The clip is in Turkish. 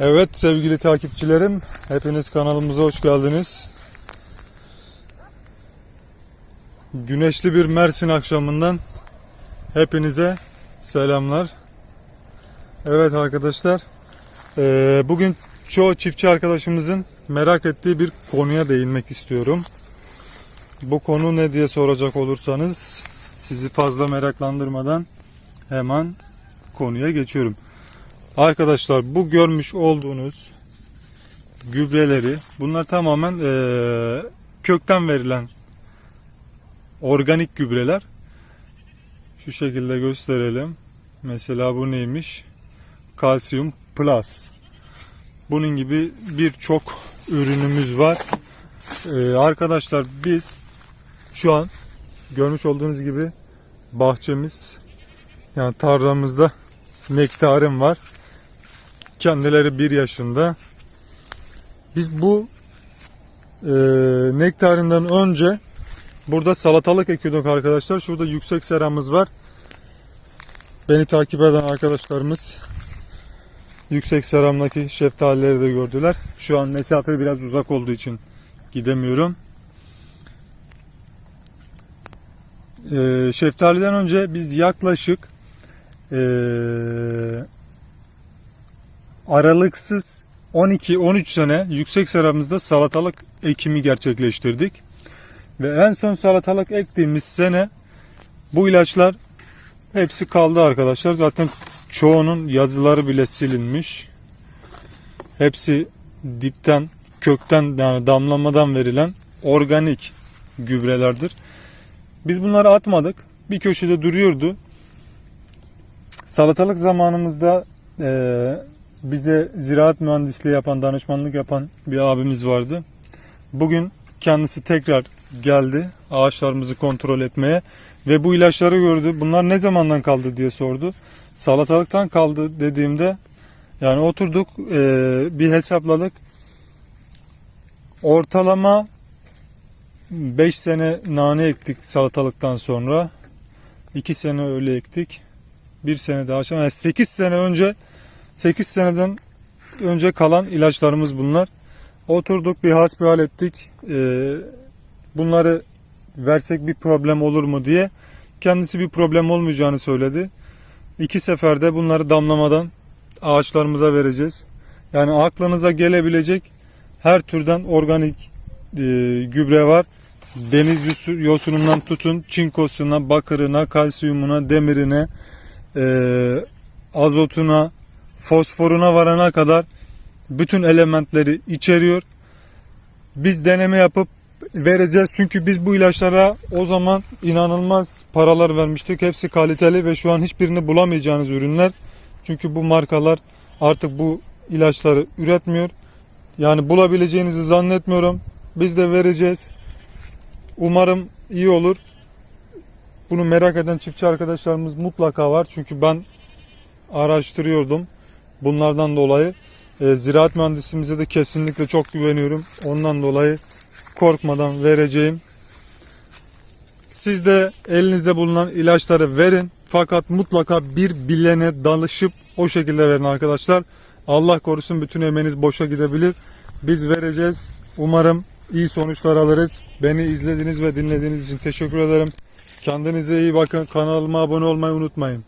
Evet sevgili takipçilerim, hepiniz kanalımıza hoş geldiniz. Güneşli bir Mersin akşamından hepinize selamlar. Evet arkadaşlar, eee, bugün çoğu çiftçi arkadaşımızın merak ettiği bir konuya değinmek istiyorum. Bu konu ne diye soracak olursanız sizi fazla meraklandırmadan hemen konuya geçiyorum. Arkadaşlar bu görmüş olduğunuz gübreleri bunlar tamamen eee, kökten verilen organik gübreler. Şu şekilde gösterelim. Mesela bu neymiş? Kalsiyum Plus. Bunun gibi birçok ürünümüz var. Eee, arkadaşlar biz şu an görmüş olduğunuz gibi bahçemiz yani tarlamızda nektarım var. Kendileri bir yaşında. Biz bu e, nektarından önce burada salatalık ekiyorduk arkadaşlar. Şurada yüksek seramız var. Beni takip eden arkadaşlarımız yüksek seramdaki şeftalileri de gördüler. Şu an mesafe biraz uzak olduğu için gidemiyorum. E, şeftaliden önce biz yaklaşık e, aralıksız 12-13 sene yüksek seramızda salatalık ekimi gerçekleştirdik. Ve en son salatalık ektiğimiz sene bu ilaçlar hepsi kaldı arkadaşlar. Zaten çoğunun yazıları bile silinmiş. Hepsi dipten, kökten yani damlamadan verilen organik gübrelerdir. Biz bunları atmadık. Bir köşede duruyordu. Salatalık zamanımızda bize ziraat mühendisliği yapan, danışmanlık yapan bir abimiz vardı. Bugün kendisi tekrar geldi ağaçlarımızı kontrol etmeye ve bu ilaçları gördü. Bunlar ne zamandan kaldı diye sordu. Salatalıktan kaldı dediğimde yani oturduk eee, bir hesapladık. Ortalama 5 sene nane ektik salatalıktan sonra. 2 sene öyle ektik. 1 sene daha sonra 8 sene önce 8 seneden önce kalan ilaçlarımız bunlar. Oturduk bir hasbihal ettik. Ee, bunları versek bir problem olur mu diye. Kendisi bir problem olmayacağını söyledi. İki seferde bunları damlamadan ağaçlarımıza vereceğiz. Yani aklınıza gelebilecek her türden organik e, gübre var. Deniz yosu- yosunundan tutun, çinkosuna, bakırına, kalsiyumuna, demirine, e, azotuna, fosforuna varana kadar bütün elementleri içeriyor. Biz deneme yapıp vereceğiz. Çünkü biz bu ilaçlara o zaman inanılmaz paralar vermiştik. Hepsi kaliteli ve şu an hiçbirini bulamayacağınız ürünler. Çünkü bu markalar artık bu ilaçları üretmiyor. Yani bulabileceğinizi zannetmiyorum. Biz de vereceğiz. Umarım iyi olur. Bunu merak eden çiftçi arkadaşlarımız mutlaka var. Çünkü ben araştırıyordum. Bunlardan dolayı e, ziraat mühendisimize de kesinlikle çok güveniyorum. Ondan dolayı korkmadan vereceğim. Siz de elinizde bulunan ilaçları verin. Fakat mutlaka bir bilene danışıp o şekilde verin arkadaşlar. Allah korusun bütün emeğiniz boşa gidebilir. Biz vereceğiz. Umarım iyi sonuçlar alırız. Beni izlediğiniz ve dinlediğiniz için teşekkür ederim. Kendinize iyi bakın. Kanalıma abone olmayı unutmayın.